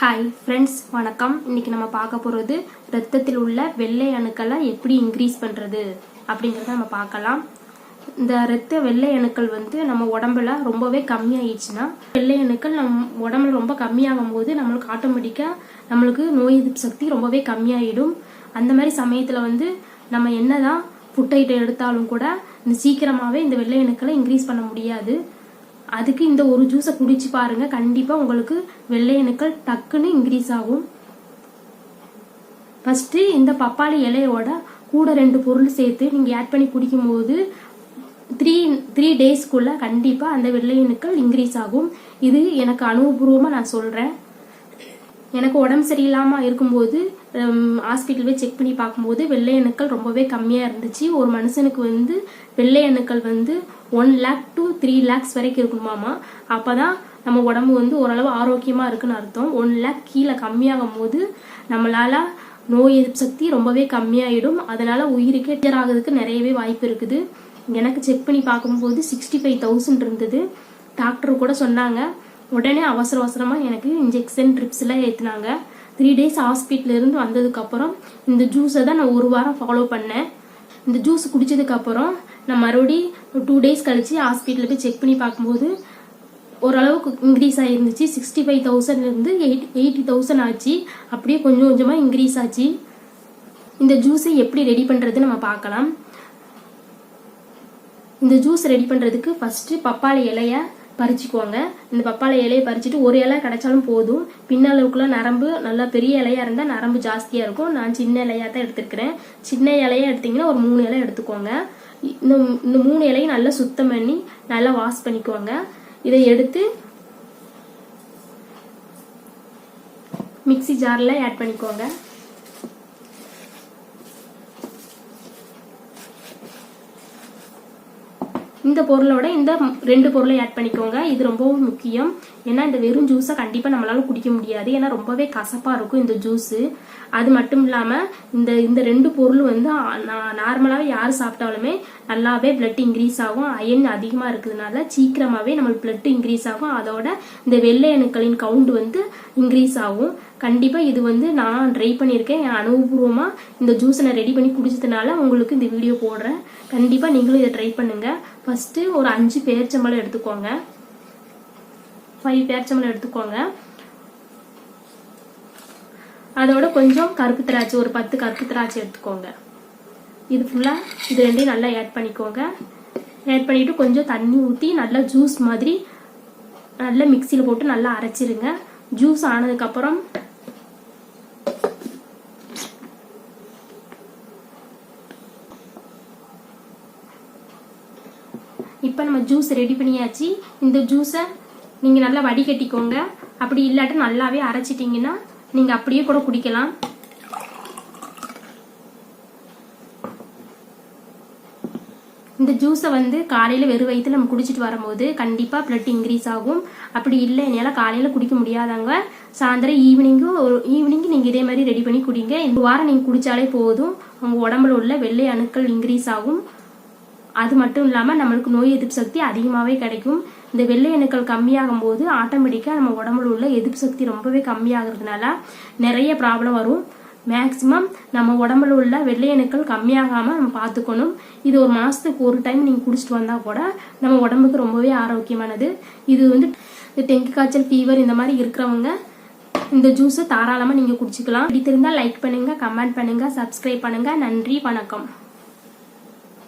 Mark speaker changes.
Speaker 1: Hi friends வணக்கம். இன்னைக்கு நம்ம பார்க்க போகிறது ரத்தத்தில் உள்ள வெள்ளை அணுக்களை எப்படி இன்க்ரீஸ் பண்ணுறது அப்படிங்கிறத நம்ம பார்க்கலாம். இந்த ரத்த வெள்ளை அணுக்கள் வந்து நம்ம உடம்புல ரொம்பவே கம்மியாயிடுச்சுன்னா வெள்ளை அணுக்கள் நம் உடம்புல ரொம்ப கம்மியாகும் போது நம்மளுக்கு ஆட்டோமேட்டிக்காக நம்மளுக்கு நோய் எதிர்ப்பு சக்தி ரொம்பவே கம்மியாயிடும். அந்த மாதிரி சமயத்தில் வந்து நம்ம என்னதான் ஃபுட் ஐட்டம் எடுத்தாலும் கூட இந்த சீக்கிரமாகவே இந்த வெள்ளை அணுக்களை இன்க்ரீஸ் பண்ண முடியாது. அதுக்கு இந்த ஒரு ஜூஸை குடிச்சு பாருங்க. கண்டிப்பா உங்களுக்கு வெள்ளையணுக்கள் டக்குன்னு இன்க்ரீஸ் ஆகும். ஃபர்ஸ்ட் இந்த பப்பாளி இலையோட கூட ரெண்டு பொருள் சேர்த்து நீங்க ஆட் பண்ணி குடிக்கும்போது த்ரீ த்ரீ டேஸ்க்குள்ள கண்டிப்பா அந்த வெள்ளையணுக்கள் இன்க்ரீஸ் ஆகும். இது எனக்கு அனுபவபூர்வமா நான் சொல்றேன். எனக்கு உடம்பு சரியில்லாமல் இருக்கும்போது ஹாஸ்பிட்டல் போய் செக் பண்ணி பார்க்கும்போது வெள்ளை அணுக்கள் ரொம்பவே கம்மியாக இருந்துச்சு. ஒரு மனுஷனுக்கு வந்து வெள்ளை அணுக்கள் வந்து one lakh to three lakhs வரைக்கும் இருக்கணுமாமா அப்போ தான் நம்ம உடம்பு வந்து ஓரளவு ஆரோக்கியமாக இருக்குன்னு அர்த்தம். ஒன் லேக் கீழே கம்மியாகும் போது நம்மளால நோய் எதிர்ப்பு சக்தி ரொம்பவே கம்மியாயிடும். அதனால உயிருக்கே டேர் ஆகிறதுக்கு நிறையவே வாய்ப்பு இருக்குது. எனக்கு செக் பண்ணி பார்க்கும்போது சிக்ஸ்டி ஃபைவ் தௌசண்ட் இருந்தது. டாக்டர் கூட சொன்னாங்க உடனே அவசர அவசரமாக எனக்கு இன்ஜெக்ஷன் ட்ரிப்ஸ்லாம் ஏற்றினாங்க த்ரீ டேஸ் ஹாஸ்பிட்டலேருந்து வந்ததுக்கப்புறம் இந்த ஜூஸை தான் நான் ஒரு வாரம் ஃபாலோ பண்ணேன். இந்த ஜூஸ் குடித்ததுக்கப்புறம் நான் மறுபடி டூ டேஸ் கழித்து ஹாஸ்பிட்டலில் போய் செக் பண்ணி பார்க்கும்போது ஓரளவுக்கு இன்க்ரீஸ் ஆகிருந்துச்சு சிக்ஸ்டி ஃபைவ் தௌசண்ட்லேருந்து எயிட் எயிட்டி தௌசண்ட் ஆச்சு. அப்படியே கொஞ்சம் கொஞ்சமாக இன்க்ரீஸ் ஆச்சு. இந்த ஜூஸை எப்படி ரெடி பண்ணுறது நம்ம பார்க்கலாம். இந்த ஜூஸ் ரெடி பண்ணுறதுக்கு ஃபஸ்ட்டு பப்பாளி இலையை பறிச்சுக்கோங்க. இந்த பப்பாளை இலையை பறிச்சுட்டு ஒரு இலை கிடைச்சாலும் போதும். பின்னளவுக்குள்ள நரம்பு நல்லா பெரிய இலையா இருந்தால் நரம்பு ஜாஸ்தியாக இருக்கும். நான் சின்ன இலையா தான் எடுத்துருக்கிறேன். சின்ன இலையா எடுத்தீங்கன்னா ஒரு மூணு இலை எடுத்துக்கோங்க. இந்த இந்த மூணு இலையும் நல்லா சுத்தம் பண்ணி நல்லா வாஷ் பண்ணிக்கோங்க. இதை எடுத்து மிக்ஸி ஜாரில் ஆட் பண்ணிக்கோங்க. இந்த பொருளோட இந்த ரெண்டு பொருளை ஆட் பண்ணிக்கோங்க. இது ரொம்பவும் முக்கியம். ஏன்னா இந்த வெறும் ஜூஸை கண்டிப்பாக நம்மளால குடிக்க முடியாது. ஏன்னா ரொம்பவே கசப்பாக இருக்கும் இந்த ஜூஸு அது மட்டும் இல்லாமல் இந்த இந்த ரெண்டு பொருள் வந்து நார்மலாகவே யார் சாப்பிட்டாலுமே நல்லாவே பிளட் இன்க்ரீஸ் ஆகும். அயன் அதிகமாக இருக்கிறதுனால சீக்கிரமாகவே நம்மளுக்கு பிளட் இன்க்ரீஸ் ஆகும். அதோட இந்த வெள்ளை அணுக்களின் கவுண்ட் வந்து இன்க்ரீஸ் ஆகும். கண்டிப்பாக இது வந்து நான் ட்ரை பண்ணியிருக்கேன். என் அனுபவபூர்வமாக இந்த ஜூஸை நான் ரெடி பண்ணி குடிச்சதுனால உங்களுக்கு இந்த வீடியோ போடுறேன். கண்டிப்பாக நீங்களும் இதை ட்ரை பண்ணுங்கள் ஃபஸ்ட்டு ஒரு அஞ்சு பேர்ச்சம்பளம் எடுத்துக்கோங்க. ஃபைவ் பேர்ச்சம்பளம் எடுத்துக்கோங்க. அதோட கொஞ்சம் கருப்பு திராட்சை ஒரு பத்து கருப்பு திராட்சை எடுத்துக்கோங்க. இது ஃபுல்லாக இது ரெண்டையும் நல்லா ஆட் பண்ணிக்கோங்க. ஆட் பண்ணிவிட்டு கொஞ்சம் தண்ணி ஊற்றி நல்லா ஜூஸ் மாதிரி நல்லா மிக்சியில் போட்டு நல்லா அரைச்சிருங்க. ஜூஸ் ஆனதுக்கப்புறம் இப்போ நம்ம ஜூஸ் ரெடி பண்ணியாச்சு. இந்த ஜூஸை நீங்கள் நல்லா வடிகட்டிக்கோங்க அப்படி இல்லாட்டி நல்லாவே அரைச்சிட்டிங்கன்னா நீங்கள் அப்படியே கூட குடிக்கலாம். இந்த ஜூஸை வந்து காலையில் வெறும் வயிற்றுல நம்ம குடிச்சிட்டு வரும்போது கண்டிப்பாக பிளட் இன்க்ரீஸ் ஆகும். அப்படி இல்லை என்னால் காலையில் குடிக்க முடியாதாங்க. சாயந்தரம் ஈவினிங்கும் ஒரு ஈவினிங்கு நீங்கள் இதே மாதிரி ரெடி பண்ணி குடிங்க. இந்த வாரம் நீங்கள் குடித்தாலே போதும். உங்கள் உடம்புல உள்ள வெள்ளை அணுக்கள் இன்க்ரீஸ் ஆகும். அது மட்டும் இல்லாமல் நம்மளுக்கு நோய் எதிர்ப்பு சக்தி அதிகமாகவே கிடைக்கும். இந்த வெள்ளை அணுக்கள் கம்மியாகும் போது ஆட்டோமேட்டிக்காக நம்ம உடம்புல உள்ள எதிர்ப்பு சக்தி ரொம்பவே கம்மியாகிறதுனால நிறைய ப்ராப்ளம் வரும். மேக்ஸிமம் நம்ம உடம்புல உள்ள வெள்ளை அணுக்கள் கம்மியாகாமல் நம்ம பார்த்துக்கணும். இது ஒரு மாதத்துக்கு ஒரு டைம் நீங்கள் குடிச்சிட்டு வந்தால் கூட நம்ம உடம்புக்கு ரொம்பவே ஆரோக்கியமானது. இது வந்து டெங்கு காய்ச்சல் ஃபீவர் இந்த மாதிரி இருக்கிறவங்க இந்த ஜூஸை தாராளமாக நீங்கள் குடிச்சிக்கலாம். பிடித்திருந்தால் லைக் பண்ணுங்கள் கமெண்ட் பண்ணுங்கள் சப்ஸ்கிரைப் பண்ணுங்கள் நன்றி வணக்கம்.